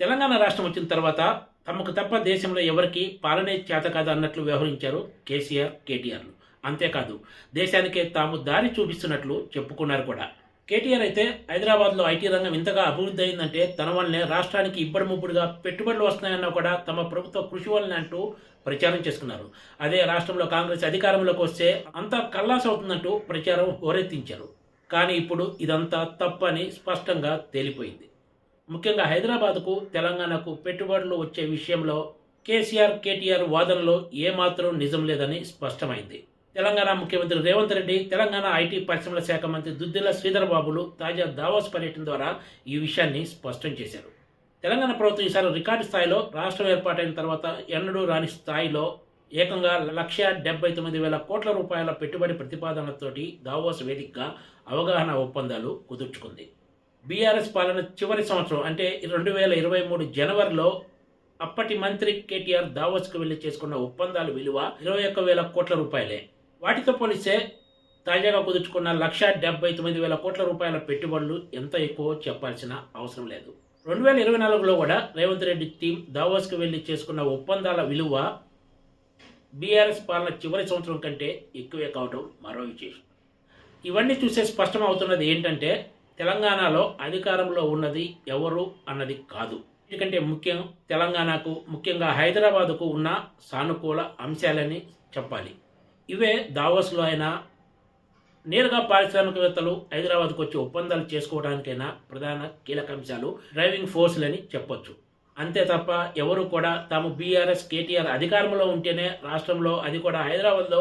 తెలంగాణ రాష్ట్రం వచ్చిన తర్వాత తమకు తప్ప దేశంలో ఎవరికి పాలనే చేత కాదు అన్నట్లు వ్యవహరించారు కేసీఆర్ కేటీఆర్లు. అంతేకాదు దేశానికే తాము దారి చూపిస్తున్నట్లు చెప్పుకున్నారు కూడా. కేటీఆర్ అయితే హైదరాబాద్లో ఐటీ రంగం ఇంతగా అభివృద్ధి అయిందంటే తన వల్లనే రాష్ట్రానికి ఇబ్బడి ముబ్బడిగా పెట్టుబడులు వస్తున్నాయన్నా కూడా తమ ప్రభుత్వ కృషి వల్లనే అంటూ ప్రచారం చేసుకున్నారు. అదే రాష్ట్రంలో కాంగ్రెస్ అధికారంలోకి వస్తే అంతా కల్లాస్ అవుతుందంటూ ప్రచారం హోరెత్తించారు. కానీ ఇప్పుడు ఇదంతా తప్పని స్పష్టంగా తేలిపోయింది. ముఖ్యంగా హైదరాబాద్కు తెలంగాణకు పెట్టుబడులు వచ్చే విషయంలో కేసీఆర్ కేటీఆర్ వాదనలో ఏమాత్రం నిజం లేదని స్పష్టమైంది. తెలంగాణ ముఖ్యమంత్రి రేవంత్ రెడ్డి తెలంగాణ ఐటీ పరిశ్రమల శాఖ మంత్రి దుద్దిల శ్రీధర్ బాబులు తాజా దావోస్ పర్యటన ద్వారా ఈ విషయాన్ని స్పష్టం చేశారు. తెలంగాణ ప్రభుత్వం ఈసారి రికార్డు స్థాయిలో రాష్ట్రం ఏర్పాటైన తర్వాత ఎన్నడూ రాని స్థాయిలో ఏకంగా లక్ష డెబ్బై తొమ్మిది వేల కోట్ల రూపాయల పెట్టుబడి ప్రతిపాదనలతోటి దావోస్ వేదికగా అవగాహన ఒప్పందాలు కుదుర్చుకుంది. బీఆర్ఎస్ పాలన చివరి సంవత్సరం అంటే రెండు వేల ఇరవై మూడు జనవరిలో అప్పటి మంత్రి కేటీఆర్ దావోస్కు వెళ్ళి చేసుకున్న ఒప్పందాల విలువ ఇరవై ఒక్క వేల కోట్ల రూపాయలే. వాటితో పోలిస్తే తాజాగా కుదుర్చుకున్న లక్ష డెబ్బై తొమ్మిది వేల కోట్ల రూపాయల పెట్టుబడులు ఎంత ఎక్కువో చెప్పాల్సిన అవసరం లేదు. రెండు వేల ఇరవై నాలుగులో కూడా రేవంత్ రెడ్డి టీం దావోస్కు వెళ్ళి చేసుకున్న ఒప్పందాల విలువ బీఆర్ఎస్ పాలన చివరి సంవత్సరం కంటే ఎక్కువే కావడం మరో విశేషం. ఇవన్నీ చూసే స్పష్టం అవుతున్నది ఏంటంటే తెలంగాణలో అధికారంలో ఉన్నది ఎవరు అన్నది కాదు. ఎందుకంటే ముఖ్యం తెలంగాణకు ముఖ్యంగా హైదరాబాదుకు ఉన్న సానుకూల అంశాలని చెప్పాలి. ఇవే దావోస్లో అయినా నేరుగా పారిశ్రామికవేత్తలు హైదరాబాద్కు వచ్చి ఒప్పందాలు చేసుకోవడానికైనా ప్రధాన కీలక అంశాలు డ్రైవింగ్ ఫోర్స్లని చెప్పొచ్చు. అంతే తప్ప ఎవరు కూడా తాము బీఆర్ఎస్ కేటీఆర్ అధికారంలో ఉంటేనే రాష్ట్రంలో అది కూడా హైదరాబాద్లో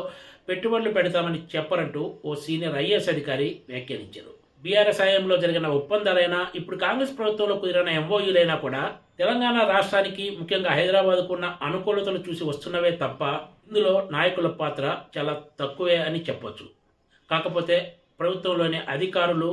పెట్టుబడులు పెడతామని చెప్పరంటూ ఓ సీనియర్ ఐఏఎస్ అధికారి వ్యాఖ్యానించారు. బీఆర్ఎస్ హయాంలో జరిగిన ఒప్పందాలైనా ఇప్పుడు కాంగ్రెస్ ప్రభుత్వంలో కుదిరిన ఎంఓయూలైనా కూడా తెలంగాణ రాష్ట్రానికి ముఖ్యంగా హైదరాబాద్కు ఉన్న అనుకూలతలు చూసి వస్తున్నవే తప్ప ఇందులో నాయకుల పాత్ర చాలా తక్కువే అని చెప్పొచ్చు. కాకపోతే ప్రభుత్వంలోని అధికారులు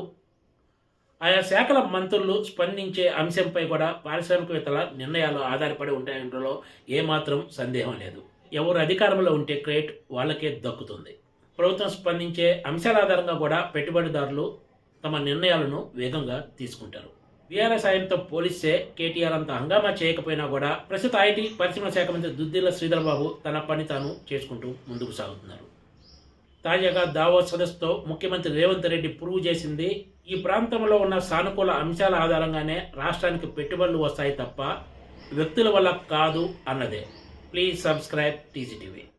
ఆయా శాఖల మంత్రులు స్పందించే అంశంపై కూడా పారిశ్రామికవేత్తల నిర్ణయాలు ఆధారపడి ఉంటాయంటలో ఏమాత్రం సందేహం లేదు. ఎవరు అధికారంలో ఉంటే క్రెడిట్ వాళ్ళకే దక్కుతుంది. ప్రభుత్వం స్పందించే అంశాల ఆధారంగా కూడా పెట్టుబడిదారులు తమ నిర్ణయాలను వేగంగా తీసుకుంటారు. బీఆర్ఎస్ సాయంతో పోలిస్తే కేటీఆర్ అంత హంగామా చేయకపోయినా కూడా ప్రస్తుత ఐటీ పరిశ్రమల శాఖ మంత్రి దుద్దిల్ల శ్రీధర్బాబు తన పని తాను చేసుకుంటూ ముందుకు సాగుతున్నారు. తాజాగా దావోస్ సదస్సుతో ముఖ్యమంత్రి రేవంత్ రెడ్డి ప్రూవ్ చేసింది. ఈ ప్రాంతంలో ఉన్న సానుకూల అంశాల ఆధారంగానే రాష్ట్రానికి పెట్టుబడులు వస్తాయి తప్ప వ్యక్తుల వల్ల కాదు అన్నదే. Please subscribe టీసీటీవీ